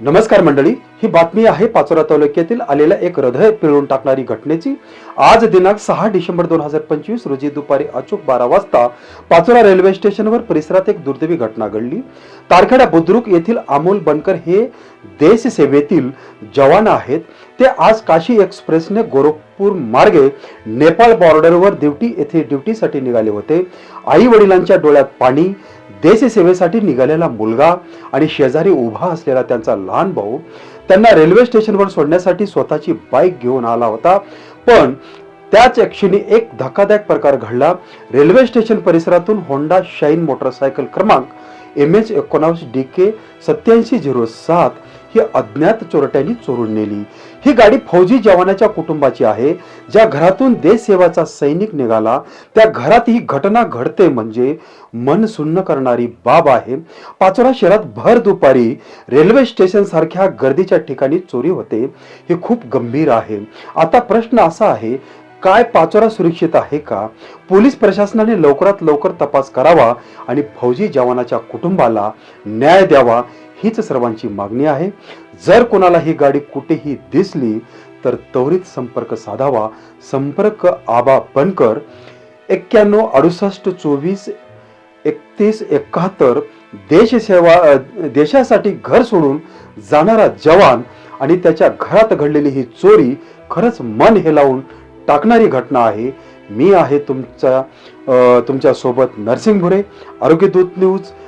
नमस्कार मंडळी ही बातमी आहे पाचोरा तालुक्यातील आलेल्या एक हृदय पिळून टाकणारी घटनेची. आज दिनांक सहा डिसेंबर दोन हजार पंचवीस रोजी दुपारी अचूक बारा वाजता पाचोरा रेल्वे स्टेशनवर परिसरात एक दुर्दैवी घटना घडली. तारखेडा बुद्रुक येथील अमोल बनकर हे देश सेवेतील जवान आहेत. ते आज काशी एक्सप्रेसने गोरखपूर मार्गे नेपाळ बॉर्डरवर ड्युटी येथे ड्युटीसाठी निघाले होते. आई वडिलांच्या डोळ्यात पाणी देशसेवेसाठी निघालेला मुलगा आणि शेजारी उभा असलेला त्यांचा लहान भाऊ त्यांना रेल्वे स्टेशनवर सोडण्यासाठी स्वतःची बाईक घेऊन आला होता. पण त्याच क्षणी एक धक्कादायक प्रकार घडला. रेल्वे स्टेशन परिसरातून होंडा शाईन मोटरसायकल क्रमांक एम एच एकोणावीस डी के सत्याऐंशी झिरो सात ही अज्ञात चोरट्यांनी चोरून नेली. ही गाडी फौजी जवानाच्या कुटुंबाची आहे. ज्या घरातून देशसेवाचा सैनिक निघाला त्या घरात ही घटना घडते म्हणजे मन सुन्न करणारी बाब आहे. पाचोरा शहरात भर दुपारी रेल्वे स्टेशन सारख्या गर्दीच्या ठिकाणी चोरी होते. हे खूप गंभीर आहे. आता प्रश्न असा आहे काय पाचोरा सुरक्षित आहे का? पोलीस प्रशासनाने लवकरात लवकर तपास करावा आणि फौजी जवानाच्या कुटुंबाला न्याय द्यावा. हीच सर्वांची मागणी आहे. जर कोणाला ही गाडी कुठेही दिसली तर त्वरित संपर्क साधावा. संपर्क आबा बनकर एक्क्याण्णव अडुसष्ट चोवीस एकतीस एकाहत्तर देशसेवा देशासाठी घर सोडून जाणारा जवान आणि त्याच्या घरात घडलेली ही चोरी खरंच मन हेलावून टाकणारी घटना आहे. मी आहे तुमच्या तुमच्यासोबत नरसिंग भुरे आरोग्य दूत न्यूज